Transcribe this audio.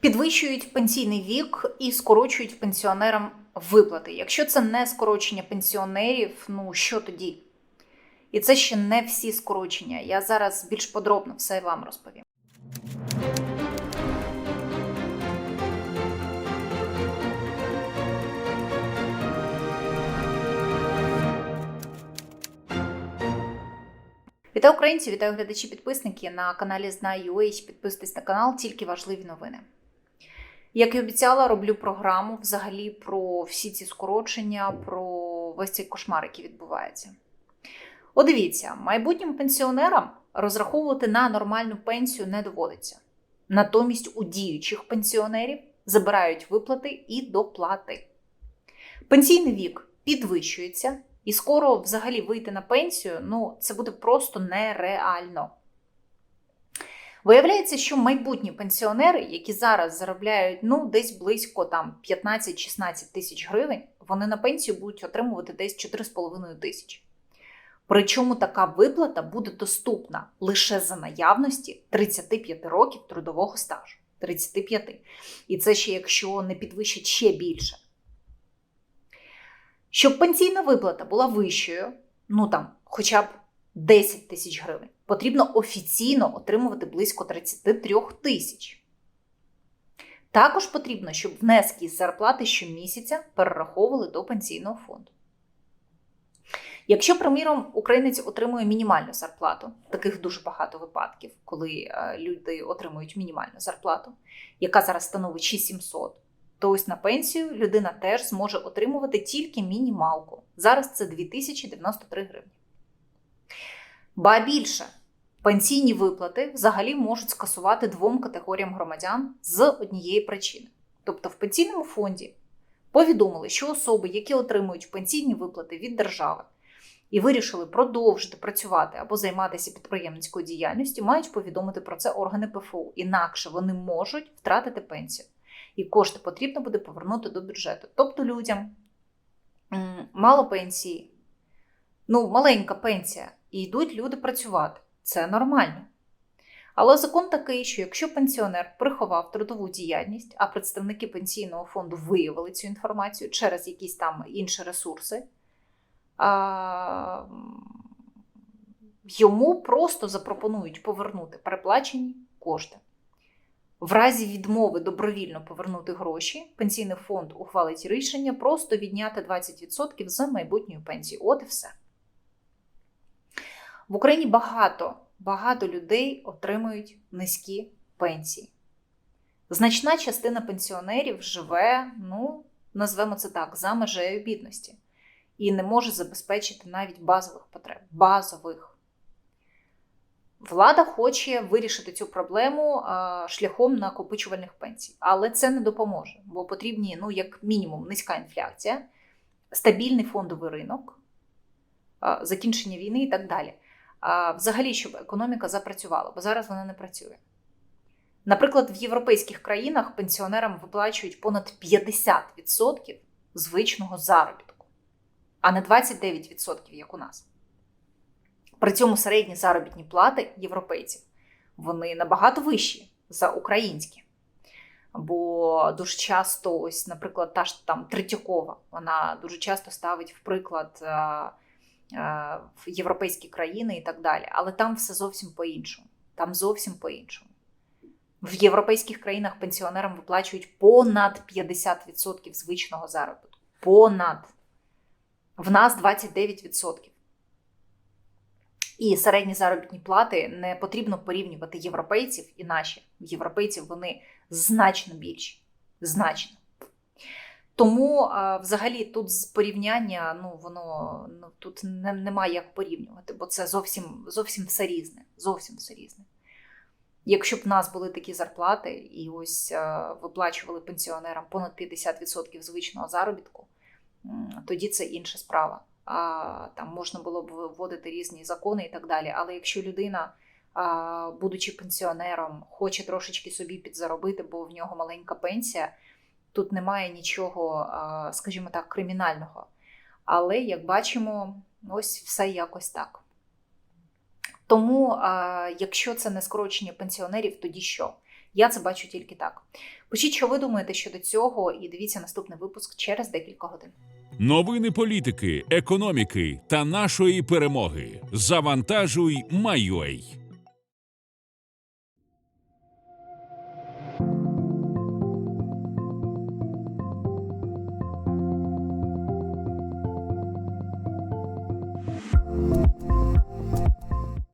Підвищують пенсійний вік і скорочують пенсіонерам виплати. Якщо це не скорочення пенсіонерів, ну що тоді? І це ще не всі скорочення. Я зараз більш подробно все вам розповім. Вітаю українці, вітаю глядачі, підписники на каналі Знаю.ua. Підписуйтесь на канал, тільки важливі новини. Як і обіцяла, роблю програму взагалі про всі ці скорочення, про весь цей кошмар, який відбувається. От дивіться, майбутнім пенсіонерам розраховувати на нормальну пенсію не доводиться. Натомість у діючих пенсіонерів забирають виплати і доплати. Пенсійний вік підвищується, і скоро взагалі вийти на пенсію ну, це буде просто нереально. Виявляється, що майбутні пенсіонери, які зараз заробляють ну, десь близько там 15-16 тисяч гривень, вони на пенсію будуть отримувати десь 4,5 тисячі. Причому така виплата буде доступна лише за наявності 35 років трудового стажу. 35. І це ще якщо не підвищать ще більше. Щоб пенсійна виплата була вищою, ну там хоча б 10 тисяч гривень, потрібно офіційно отримувати близько 33 тисяч. Також потрібно, щоб внески з зарплати щомісяця перераховували до пенсійного фонду. Якщо, приміром, українець отримує мінімальну зарплату, таких дуже багато випадків, коли е, люди отримують мінімальну зарплату, яка зараз становить 6700, то ось на пенсію людина теж зможе отримувати тільки мінімалку. Зараз це 2093 гривні. Ба більше, пенсійні виплати взагалі можуть скасувати двом категоріям громадян з однієї причини. Тобто в пенсійному фонді повідомили, що особи, які отримують пенсійні виплати від держави і вирішили продовжити працювати або займатися підприємницькою діяльністю, мають повідомити про це органи ПФУ. Інакше вони можуть втратити пенсію. І кошти потрібно буде повернути до бюджету. Тобто людям мало пенсії, ну, маленька пенсія, і йдуть люди працювати. Це нормально. Але закон такий, що якщо пенсіонер приховав трудову діяльність, а представники пенсійного фонду виявили цю інформацію через якісь там інші ресурси, а, йому просто запропонують повернути переплачені кошти. В разі відмови добровільно повернути гроші, пенсійний фонд ухвалить рішення просто відняти 20% з майбутньої пенсії. От і все. В Україні багато, багато людей отримують низькі пенсії. Значна частина пенсіонерів живе, ну, назвемо це так, за межею бідності і не може забезпечити навіть базових потреб. Базових. Влада хоче вирішити цю проблему шляхом накопичувальних пенсій, але це не допоможе, бо потрібні, ну, як мінімум, низька інфляція, стабільний фондовий ринок, закінчення війни і так далі. Взагалі, щоб економіка запрацювала, бо зараз вона не працює. Наприклад, в європейських країнах пенсіонерам виплачують понад 50% звичного заробітку, а не 29%, як у нас. При цьому середні заробітні плати європейців вони набагато вищі за українські. Бо дуже часто, ось, наприклад, та ж там Третьякова, вона дуже часто ставить в приклад європейські країни і так далі. Але там все зовсім по-іншому. Там зовсім по-іншому. В європейських країнах пенсіонерам виплачують понад 50% звичного заробітку. Понад. В нас 29%. І середні заробітні плати не потрібно порівнювати європейців і наші. Європейців вони значно більші. Значно. Тому, взагалі, тут з порівняння, ну, воно ну, тут не, немає як порівнювати, бо це зовсім зовсім все різне. Зовсім все різне. Якщо б в нас були такі зарплати і ось виплачували пенсіонерам понад 50% звичного заробітку, тоді це інша справа а, там можна було б вводити різні закони і так далі. Але якщо людина, будучи пенсіонером, хоче трошечки собі підзаробити, бо в нього маленька пенсія, тут немає нічого, скажімо так, кримінального. Але, як бачимо, ось все якось так. Тому, якщо це не скорочення пенсіонерів, тоді що? Я це бачу тільки так. Пишіть, що ви думаєте щодо цього, і дивіться наступний випуск через декілька годин. Новини політики, економіки та нашої перемоги. Завантажуй, майой.